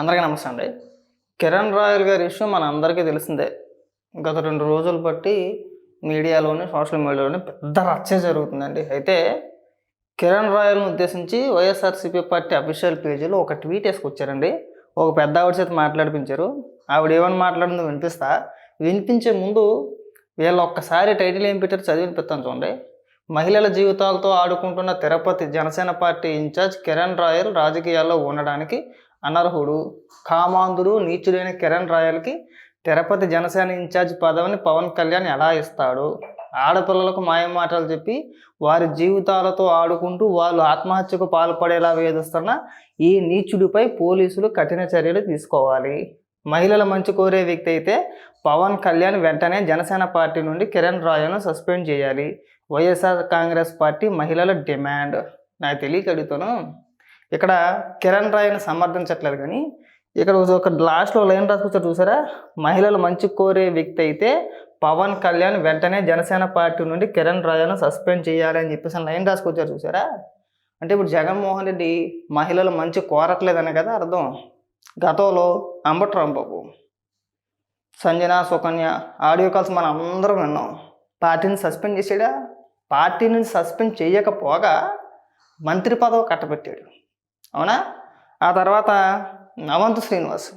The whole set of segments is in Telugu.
అందరికీ నమస్తే అండి. కిరణ్ రాయల్ గారి విషయం మన అందరికీ తెలిసిందే. గత రెండు రోజులు బట్టి మీడియాలోని సోషల్ మీడియాలోని పెద్ద రచ్చ జరుగుతుందండి. అయితే కిరణ్ రాయల్ను ఉద్దేశించి వైఎస్ఆర్సీపీ పార్టీ అఫీషియల్ పేజీలో ఒక ట్వీట్ వేసుకొచ్చారండి. ఒక పెద్ద ఆవిడ చేత మాట్లాడిపించారు. ఆవిడ ఏమని మాట్లాడిందో వినిపిస్తా. వినిపించే ముందు వీళ్ళు ఒక్కసారి టైటిల్ ఏం పెట్టారు చదివి వినిపిస్తాను చూడండి. మహిళల జీవితాలతో ఆడుకుంటున్న తిరుపతి జనసేన పార్టీ ఇన్ఛార్జ్ కిరణ్ రాయల్ రాజకీయాల్లో ఉండడానికి అనర్హుడు. కామాంధుడు నీచుడైన కిరణ్ రాయల్కి తిరుపతి జనసేన ఇన్ఛార్జ్ పదవిని పవన్ కళ్యాణ్ ఎలా ఇస్తాడు? ఆడపిల్లలకు మాయ మాటలు చెప్పి వారి జీవితాలతో ఆడుకుంటూ వాళ్ళు ఆత్మహత్యకు పాల్పడేలా వేధిస్తున్న ఈ నీచుడిపై పోలీసులు కఠిన చర్యలు తీసుకోవాలి. మహిళల మంచి కోరే వ్యక్తి అయితే పవన్ కళ్యాణ్ వెంటనే జనసేన పార్టీ నుండి కిరణ్ రాయల్ను సస్పెండ్ చేయాలి. వైఎస్ఆర్ కాంగ్రెస్ పార్టీ మహిళల డిమాండ్. నాకు తెలియక అడుగుతాను. ఇక్కడ కిరణ్ రాయ్ని సమర్థించట్లేదు కానీ ఇక్కడ ఒక లాస్ట్లో లైన్ రాసుకొచ్చారు చూసారా? మహిళలు మంచి కోరే వ్యక్తి అయితే పవన్ కళ్యాణ్ వెంటనే జనసేన పార్టీ నుండి కిరణ్ రాయ్ను సస్పెండ్ చేయాలి అని చెప్పేసి లైన్ రాసుకొచ్చారు చూసారా? అంటే ఇప్పుడు జగన్మోహన్ రెడ్డి మహిళలు మంచి కోరట్లేదనే కదా అర్థం? గతంలో అంబటి రాంబాబు సంజన సుకన్య ఆడియో కాల్స్ మనం అందరం విన్నాం. పార్టీని సస్పెండ్ చేసాడా నుంచి సస్పెండ్ చేయకపోగా మంత్రి పదవి కట్టబెట్టాడు. అవునా? ఆ తర్వాత నవంత్ శ్రీనివాస్.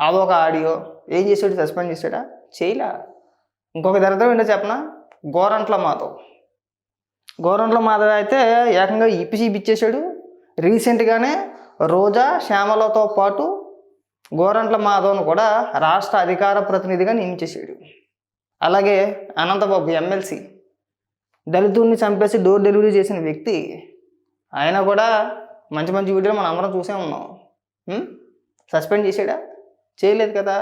అదొక ఆడియో. ఏం చేసాడు? సస్పెండ్ చేసాడా? చేయలే. ఇంకొక దరిద్రం ఏంటో చెప్పనా? గోరంట్ల మాధవ్. గోరంట్ల మాధవ్ అయితే ఏకంగా ఇప్పిసి ఇప్పించేశాడు రీసెంట్గానే రోజా శ్యామలతో పాటు గోరంట్ల మాధవ్ను కూడా రాష్ట్ర అధికార ప్రతినిధిగా నియమించేశాడు అలాగే అనంతబాబు ఎమ్మెల్సీ. దళితుడిని చంపేసి డోర్ డెలివరీ చేసిన వ్యక్తి. ఆయన కూడా మంచి మంచి వీడియోలు మనం అందరం చూసే ఉన్నాం. సస్పెండ్ చేసాడా? చేయలేదు కదా.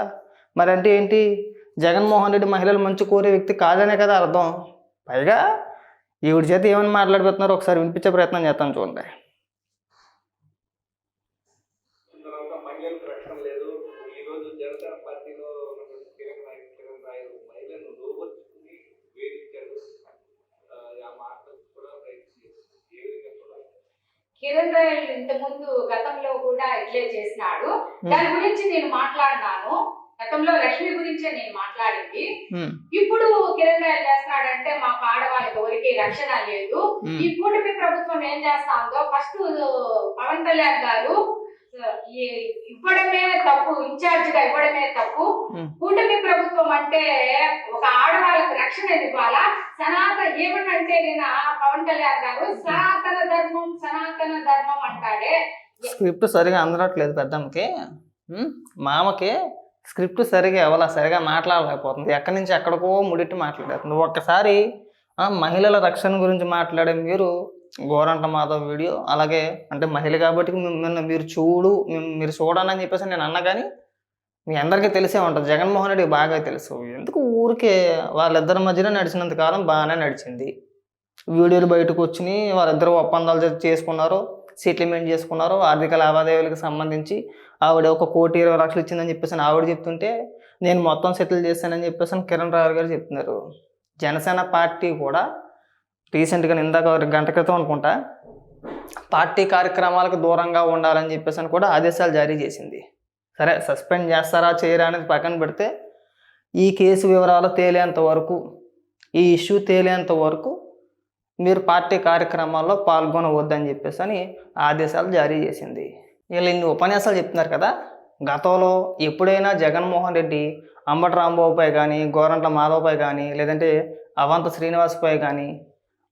మరి అంటే ఏంటి? జగన్మోహన్ రెడ్డి మహిళలు మంచి కోరే వ్యక్తి కాదనే కదా అర్థం. పైగా ఈవిడ చేత ఏమని మాట్లాడిపోతున్నారో ఒకసారి వినిపించే ప్రయత్నం చేస్తాను చూడండి. ఈరోజు జనసేన పార్టీలో ఉన్నటువంటి రాయలు మహిళలను లోపరుచుకుని వేధించారు ఆ, ఆ మాటలు కూడా ప్రయత్నించారు ఏ విధంగా చూడాలి కిరణ్ రాయల్ ఇంత ముందు గతంలో కూడా ఇట్లే చేసినాడు. దాని గురించి నేను మాట్లాడినాను. గతంలో లక్ష్మి గురించే నేను మాట్లాడింది. ఉం, ఇప్పుడు కిరణ్ రాయల్ చేస్తున్నాడంటే మాకు ఆడవాళ్ళకి ఎవరికి రక్షణ లేదు. ఉం, ఈ కూటమి ప్రభుత్వం ఏం చేస్తాందో ఫస్ట్ పవన్ కళ్యాణ్ గారు ఇవ్వడమే తప్పు ఇన్ఛార్జ్గా ఇవ్వడమే తప్పు. కూటమి ప్రభుత్వం అంటే ఒక ఆడవాళ్ళకి రక్షణ ఇవ్వాలా? సనాతన ఏమనంటే నేను పవన్ కళ్యాణ్ గారు సనాతన ధర్మం సనాతన ధర్మం అంటాడే. స్క్రిప్ట్ సరిగా అందరట్లేదు పెద్దమ్మకి? మామకి స్క్రిప్ట్ సరిగా ఇవ్వాల? సరిగా మాట్లాడలేకపోతుంది. ఎక్కడి నుంచి ఎక్కడికో ముడిట్టి మాట్లాడేది నువ్వు ఒక్కసారి మహిళల రక్షణ గురించి మాట్లాడే మీరు గోరంట మాధవ్ వీడియో. అలాగే అంటే మహిళ కాబట్టి మిమ్మల్ని మీరు చూడు మీరు చూడనని చెప్పేసి నేను అన్నా కానీ మీ అందరికీ తెలిసే ఉంటుంది. జగన్మోహన్ రెడ్డి బాగా తెలుసు. ఎందుకు ఊరికే వాళ్ళిద్దరి మధ్యన నడిచినంత కాలం బాగానే నడిచింది. వీడియోలు బయటకు వచ్చినాయి వాళ్ళిద్దరు ఒప్పందాలు చేసుకున్నారు సెటిల్మెంట్ చేసుకున్నారు ఆర్థిక లావాదేవీలకు సంబంధించి ఆవిడ ఒక కోటి ఇరవై లక్షలు ఇచ్చిందని చెప్పేసి ఆవిడ చెప్తుంటే నేను మొత్తం సెటిల్ చేశానని చెప్పేసి కిరణ్ రావు గారు చెప్తున్నారు. జనసేన పార్టీ కూడా రీసెంట్గా ఇందాక గంట క్రితం అనుకుంటా పార్టీ కార్యక్రమాలకు దూరంగా ఉండాలని చెప్పేసి అని కూడా ఆదేశాలు జారీ చేసింది. సరే సస్పెండ్ చేస్తారా చేయరా అనేది పక్కన పెడితే ఈ కేసు వివరాలు తేలేంత వరకు ఈ ఇష్యూ తేలేంత వరకు మీరు పార్టీ కార్యక్రమాల్లో పాల్గొనవద్దని చెప్పేసి అని ఆదేశాలు జారీ చేసింది. వీళ్ళు ఇన్ని ఉపన్యాసాలు చెప్తున్నారు కదా గతంలో ఎప్పుడైనా జగన్మోహన్ రెడ్డి అంబటి రాంబాబుపై కానీ గోరంట్ల మాధవ్పై కానీ లేదంటే అవంత శ్రీనివాస్పై కానీ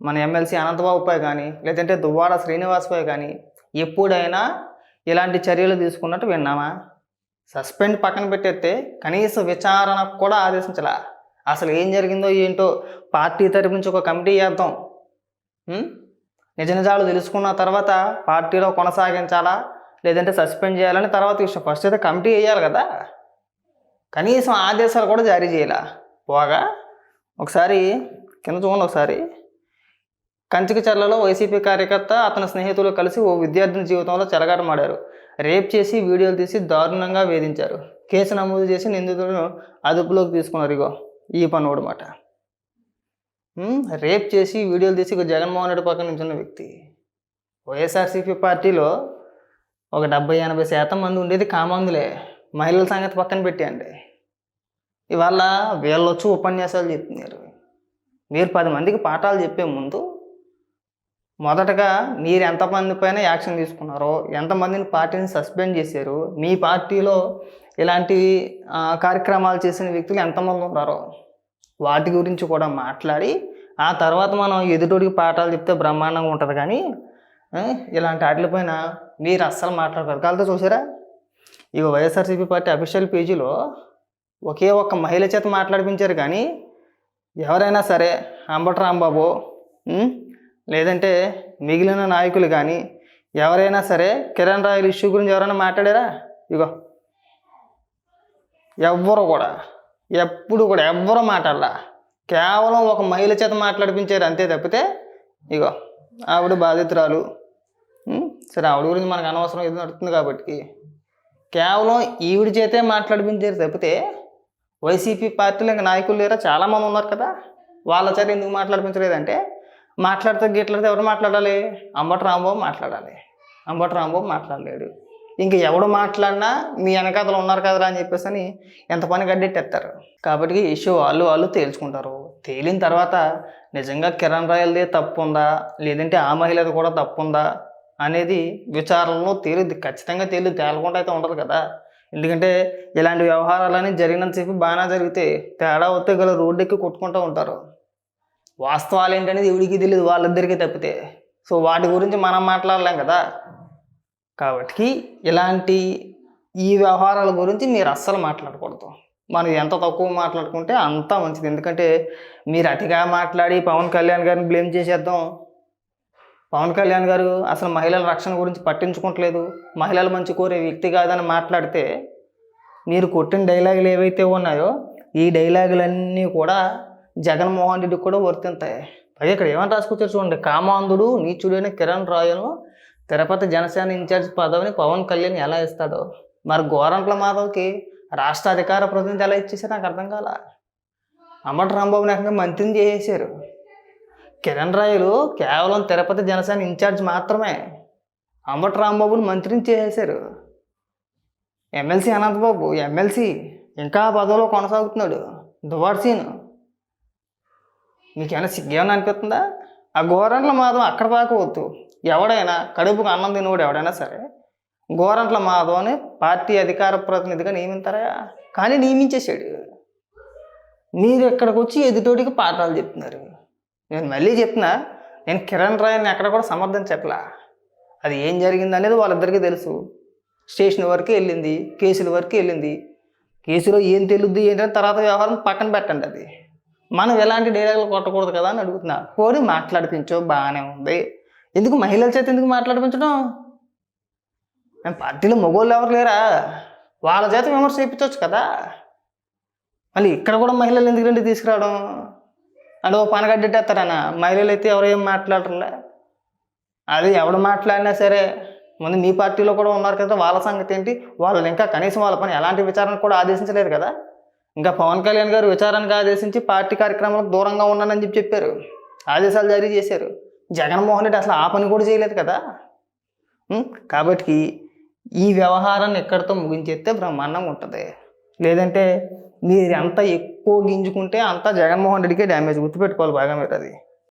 మన ఎమ్మెల్సీ అనంతబాబుపై కానీ లేదంటే దువ్వాడ శ్రీనివాస్పై కానీ ఎప్పుడైనా ఇలాంటి చర్యలు తీసుకున్నట్టు విన్నామా? సస్పెండ్ పక్కన పెట్టేస్తే కనీస విచారణ కూడా ఆదేశించలా. అసలు ఏం జరిగిందో ఏంటో పార్టీ తరపు నుంచి ఒక కమిటీ చేద్దాం నిజ నిజాలు తెలుసుకున్న తర్వాత పార్టీలో కొనసాగించాలా? లేదంటే సస్పెండ్ చేయాలని తర్వాత విషయం ఫస్ట్ అయితే కమిటీ వేయాలి కదా. కనీసం ఆదేశాలు కూడా జారీ చేయాల? పోగా? ఒకసారి కింద చూడండి ఒకసారి. కంచికచర్లలో వైసీపీ కార్యకర్త అతని స్నేహితులు కలిసి ఓ విద్యార్థిని జీవితంలో చెలగాటమాడారు. రేప్ చేసి వీడియోలు తీసి దారుణంగా వేధించారు. కేసు నమోదు చేసి నిందితులను అదుపులోకి తీసుకున్నారు ఇగో ఈ పనోడు మాట. రేప్ చేసి వీడియోలు తీసి జగన్మోహన్ రెడ్డి పక్కన నించున్న వ్యక్తి. వైఎస్ఆర్సీపీ పార్టీలో ఒక డెబ్బై ఎనభై శాతం మంది ఉండేది కామందులే మహిళల సంగతి పక్కన పెట్టేయండి. ఇవాళ వీళ్ళు వచ్చి ఉపన్యాసాలు చెప్తున్నారు. మీరు పది మందికి పాఠాలు చెప్పే ముందు మొదటగా మీరు ఎంతమంది పైన యాక్షన్ తీసుకున్నారో ఎంతమందిని పార్టీని సస్పెండ్ చేశారు మీ పార్టీలో ఇలాంటి కార్యక్రమాలు చేసిన వ్యక్తులు ఎంతమంది ఉన్నారో వాటి గురించి కూడా మాట్లాడి ఆ తర్వాత మనం ఎదుటోడికి పాఠాలు చెప్తే బ్రహ్మాండంగా ఉంటుంది కానీ ఇలాంటి వాటిపైన మీరు అస్సలు మాట్లాడతారు కాలతో చూసారా? ఇక వైఎస్ఆర్సీపీ పార్టీ అఫీషియల్ పేజీలో ఒకే ఒక్క మహిళ చేత మాట్లాడిపించారు కానీ ఎవరైనా సరే అంబట రాంబాబు లేదంటే మిగిలిన నాయకులు కానీ ఎవరైనా సరే కిరణ్ రాయల్ ఇష్యూ గురించి ఎవరైనా మాట్లాడారా? ఇగో. ఎవ్వరు కూడా ఎప్పుడు కూడా ఎవ్వరు మాట్లాడలా. కేవలం ఒక మహిళ చేత మాట్లాడిపించారు అంతే తప్పితే ఇగో ఆవిడ బాధితురాలు. సరే ఆవిడ గురించి మనకు అనవసరం ఇది నడుస్తుంది కాబట్టి. కేవలం ఈవిడ చేతే మాట్లాడిపించారు తప్పితే వైసీపీ పార్టీలో ఇంకా నాయకులు లేరా? చాలామంది ఉన్నారు కదా. వాళ్ళ చేత ఎందుకు మాట్లాడిపించలేదంటే మాట్లాడితే గిట్లాడితే ఎవరు మాట్లాడాలి? అంబటి రాంబాబు మాట్లాడాలి. అంబటి రాంబాబు మాట్లాడలేడు. ఇంక ఎవడు మాట్లాడినా మీ వెనకాతలు ఉన్నారు కదరా అని చెప్పేసి అని ఎంత పని గడ్డెట్టేస్తారు కాబట్టి ఇష్యూ వాళ్ళు వాళ్ళు తేల్చుకుంటారు. తేలిన తర్వాత నిజంగా కిరణ్ రాయలదే తప్పు ఉందా లేదంటే ఆ మహిళది కూడా తప్పు ఉందా అనేది విచారణలో తేలిద్ది. ఖచ్చితంగా తేలి తేలకుండా అయితే ఉండదు కదా. ఎందుకంటే ఇలాంటి వ్యవహారాలన్నీ జరిగినంతసేపు బాగానే జరిగితే తేడా వస్తే గల రోడ్డెక్కి కొట్టుకుంటూ ఉంటారు. వాస్తవాలు ఏంటనేది ఎవరికి తెలియదు వాళ్ళిద్దరికీ తప్పితే. సో వాటి గురించి మనం మాట్లాడలేం కదా. కాబట్టి ఇలాంటి ఈ వ్యవహారాల గురించి మీరు అస్సలు మాట్లాడకూడదు. మనం ఎంత తక్కువ మాట్లాడుకుంటే అంత మంచిది. ఎందుకంటే మీరు అతిగా మాట్లాడి పవన్ కళ్యాణ్ గారిని బ్లేమ్ చేసేద్దాం. పవన్ కళ్యాణ్ గారు అసలు మహిళల రక్షణ గురించి పట్టించుకోవట్లేదు మహిళలు మంచి కోరే వ్యక్తి కాదని మాట్లాడితే మీరు కొట్టిన డైలాగులు ఏవైతే ఉన్నాయో ఈ డైలాగులన్నీ కూడా జగన్మోహన్ రెడ్డికి కూడా వర్తింతాయి పైగా ఇక్కడ ఏమని రాసుకొచ్చారు చూడండి. కామాంధుడు నీచుడైన కిరణ్ రాయను తిరుపతి జనసేన ఇన్ఛార్జ్ పదవిని పవన్ కళ్యాణ్ ఎలా ఇస్తాడో? మరి గోరంట్ల మాధవ్కి రాష్ట్ర అధికార ప్రతినిధి ఎలా ఇచ్చేసారు నాకు అర్థం కాల? అమ్మటి రాంబాబుని ఏకంగా మంత్రిని చేసేసారు కిరణ్ రాయలు కేవలం తిరుపతి జనసేన ఇన్ఛార్జ్ మాత్రమే. అంబటి రాంబాబుని మంత్రిని చేసేసారు ఎమ్మెల్సీ అనంతబాబు ఎమ్మెల్సీ. ఇంకా పదవిలో కొనసాగుతున్నాడు. దువార్సీను నీకేమైనా సిగ్గేమైనా అనిపిస్తుందా? ఆ గోరంట్ల మాధవం అక్కడ దాకా ఎవడైనా కడుపుకు అన్నం తినవాడు ఎవడైనా సరే గోరంట్ల మాధవ్ని పార్టీ అధికార ప్రతినిధిగా నియమించారా? కానీ నియమించేశాడు. మీరు ఇక్కడికి వచ్చి ఎదుటోడికి పాఠాలు చెప్తున్నారు. నేను మళ్ళీ చెప్తున్నా నేను కిరణ్ రాయని ఎక్కడ కూడా సమర్థించట్లా అది ఏం జరిగింది అనేది వాళ్ళిద్దరికీ తెలుసు. స్టేషన్ వరకు వెళ్ళింది కేసుల వరకు వెళ్ళింది. కేసులో ఏం తెలుద్ది ఏంటంటే తర్వాత వ్యవహారం పక్కన పెట్టండి అది. మనం ఎలాంటి డైలాగులు కొట్టకూడదు కదా అని అడుగుతున్నా. కోరి మాట్లాడిపించో బాగానే ఉంది. ఎందుకు మహిళల చేత ఎందుకు మాట్లాడిపించడం? మేము పార్టీలో మగోళ్ళు ఎవరు లేరా? వాళ్ళ చేత విమర్శ చేయించవచ్చు కదా. మళ్ళీ ఇక్కడ కూడా మహిళలు ఎందుకు రండి తీసుకురావడం? అంటే ఓ పనగడ్డెట్టేస్తారన్న మహిళలు అయితే ఎవరు ఏం మాట్లాడరులే. అది ఎవడు మాట్లాడినా సరే ముందు మీ పార్టీలో కూడా ఉన్నారు కదా వాళ్ళ సంగతి ఏంటి? వాళ్ళు ఇంకా కనీసం వాళ్ళ పని ఎలాంటి విచారణ కూడా ఆదేశించలేదు కదా. ఇంకా పవన్ కళ్యాణ్ గారు విచారణకు ఆదేశించి పార్టీ కార్యక్రమాలకు దూరంగా ఉన్నానని చెప్పి చెప్పారు. ఆదేశాలు జారీ చేశారు. జగన్మోహన్ రెడ్డి అసలు ఆ పని కూడా చేయలేదు కదా? కాబట్టి ఈ వ్యవహారాన్ని ఎక్కడితో ముగించేస్తే బ్రహ్మాండంగా ఉంటుంది. లేదంటే మీరు ఎంత ఎక్కువ గింజుకుంటే అంత జగన్మోహన్ రెడ్డికే డ్యామేజ్ గుర్తుపెట్టుకోవాలి బాగా మీరు అది.